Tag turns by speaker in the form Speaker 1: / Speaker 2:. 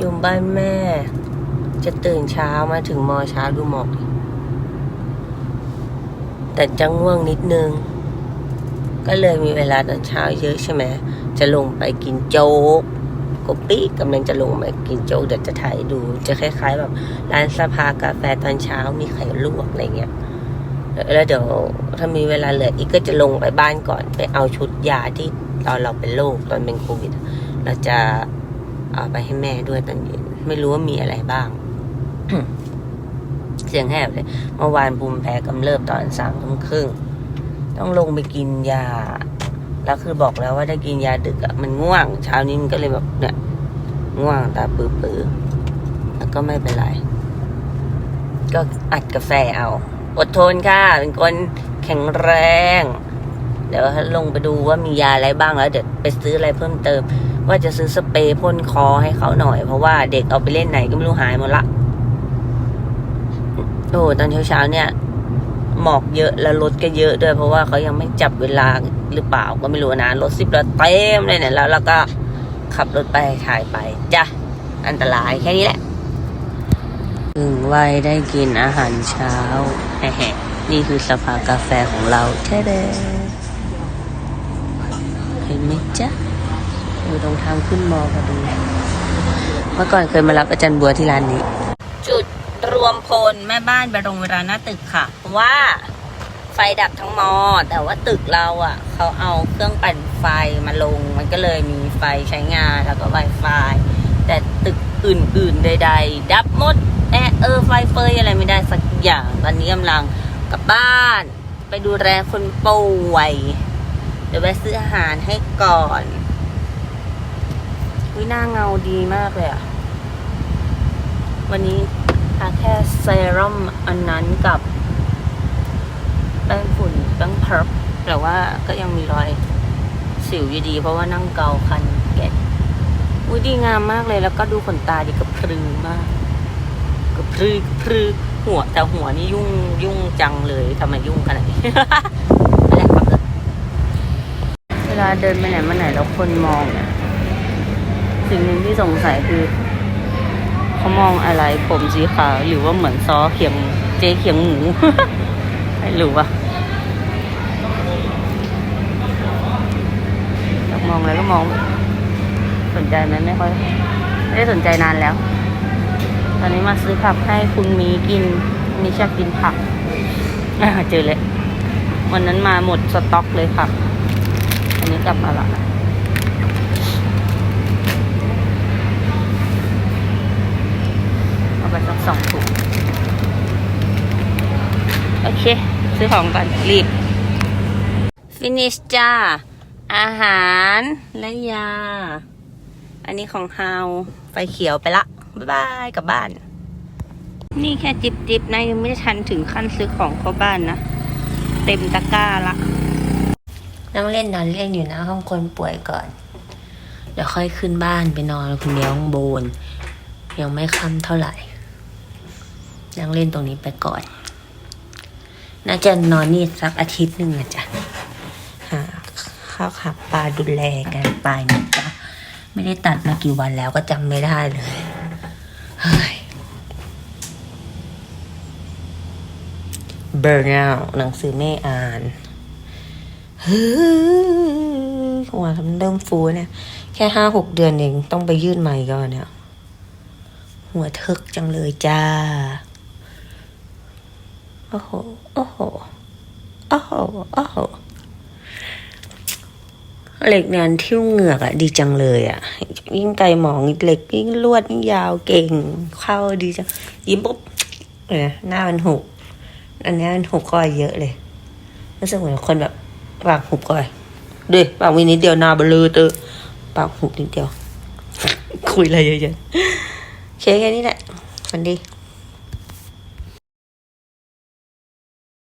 Speaker 1: อยู่บ้านแม่ จะตื่นเช้ามาถึงมอเช้าดูหมอกแต่จะง่วงนิดนึง ก็เลยมีเวลาตอนเช้าเยอะใช่ไหมจะลงไปกินโจ๊กกปี้กำลังจะลงไปกินโจ๊กเดี๋ยวจะถ่ายดู จะคล้าย ๆ แบบร้านสภากาแฟตอนเช้ามีไข่ลวกอะไรเงี้ยแล้วเดี๋ยวถ้ามีเวลาเหลืออีกก็จะลงไปบ้านก่อน ไปเอาชุดยาที่ตอนเราเป็นโรคตอนเป็นโควิด เราจะ เอาไปให้แม่ด้วยตอนเย็นไม่รู้ว่ามีอะไรบ้าง เสียงแหบเลยเมื่อวานภูมิแพ้กำเริบตอนสามทุ่มครึ่ง ต้องลงไปกินยา แล้วคือบอกแล้วว่าถ้ากินยาดึกอะมันง่วง เช้านี้มันก็เลยแบบเนี่ย ง่วงตาปื้อๆแล้วก็ไม่เป็นไร ก็อัดกาแฟเอา อดทนค่ะ เป็นคนแข็งแรง เดี๋ยวลงไปดูว่ามียาอะไรบ้างแล้ว เดี๋ยวไปซื้ออะไรเพิ่มเติม ว่าจะซื้อสเปรย์พ่นคอให้เขาหน่อย เพราะว่าเด็กเอาไปเล่นไหนก็ไม่รู้หายหมดละ โอ้ตอนเช้าๆเนี่ย หมอกเยอะแล้วรถก็เยอะด้วย เพราะว่าเขายังไม่จับเวลาหรือเปล่าก็ไม่รู้นะรถสิบล้อเต็มเลยเนี่ยแล้วเราก็ขับรถไปถ่ายไปจ้ะอันตรายแค่นี้แหละถึงวัยได้กินอาหารเช้าแฮะๆนี่คือสภากาแฟของเราแท้เด้เห็นไหมจ๊ะ อยู่ตรงทางขึ้นมอพอดี เมื่อก่อนเคยมารับอาจารย์บัวที่ร้านนี้ จุดรวมพลแม่บ้านไปโรงเวลาหน้าตึกค่ะ เพราะว่าไฟดับทั้งมอ แต่ว่าตึกเราอะ เขาเอาเครื่องปั่นไฟมาลง มันก็เลยมีไฟใช้งานแล้วก็ Wi-Fi แต่ตึกอื่นๆใด ๆ ดับหมดแอเออไฟเฟยอะไรไม่ได้สักอย่างตอนนี้กำลังกลับบ้าน ไปดูแลคนป่วยเดี๋ยวไปซื้ออาหารให้ก่อน วิหน้าเงาดีมากเลยอะวันนี้ทาแค่เซรั่มอันนั้นกับแป้งฝุ่นแป้งเพิร์ฟแต่ว่าก็ยังมีรอยสิวอยู่ดี เพราะว่านั่งเกาคันแกะอุ้ยดีงามมากเลยแล้วก็ดูขนตาดีกับพรึงมากกับพรึกพรึกหัวแต่หัวนี่ยุ่งยุ่งจังเลยทำไมยุ่งขนาดนี้เวลาเดินไปไหนมาไหนแล้วคนมองเนี่ย สิ่งหนึ่งที่สงสัยคือเขามองอะไรผมสีขาวหรือว่าเหมือนซอเขียงเจเขียงหมูไม่รู้ว่ะอยากมองอะไรก็มอง สนใจไหมไม่ค่อยไม่ได้สนใจนานแล้ว ตอนนี้มาซื้อผักให้คุณมีกินมีชอบกินผักเจอเลยวันนั้นมาหมดสต็อกเลยผักอันนี้กลับมาละเอาไปสักสองถุงโอเค ซื้อของก่อน รีบ ฟินิชจ้า อาหารและยา อันนี้ของเฮาไฟเขียวไปละ บ๊ายบายกลับบ้าน นี่แค่จิบจิบๆนะยังไม่ได้ทันถึงขั้นซื้อของเข้าบ้านนะ เต็มตะกร้าละนั่งเล่นนอนเล่นอยู่นะห้องคนป่วยก่อน เดี๋ยวค่อยขึ้นบ้านไปนอนคนเดียวข้างบน ยังไม่ค่ำเท่าไหร่ นั่งเล่นตรงนี้ไปก่อน น่าจะนอนนี่สักอาทิตย์หนึ่งนะจ๊ะหาข้าวขับปลาดูแลกันไปนะจ๊ะไม่ได้ตัดมากี่วันแล้วก็จำไม่ได้เลยเฮ้ยเบอร์นาหนังสือไม่อ่านเฮ้ยหัวทำเริ่มฟูเนี่ย แค่ห้าหกเดือนเองต้องไปยื่นใหม่ก่อนเนี่ย หัวทึกจังเลยจ้า โอ้โห โอ้โห โอ้โห โอ้โห เหล็กงานที่วเหงือกอะดีจังเลยอะยิ่งไกลหมองเหล็กยิ่งลวดยิ่งยาวเก่งเข้าดีจัง ยิ้มปุ๊บเออหน้ามันหุบอันนี้มันหุบก้อยเยอะเลยรู้สึกเหมือนคนแบบปากหุบก้อยดูปากมีนิดเดียวหน้าเบลอเตอปากหุบนิดเดียว คุยอะไรเยอะๆโอเคแค่นี้แหละมันดี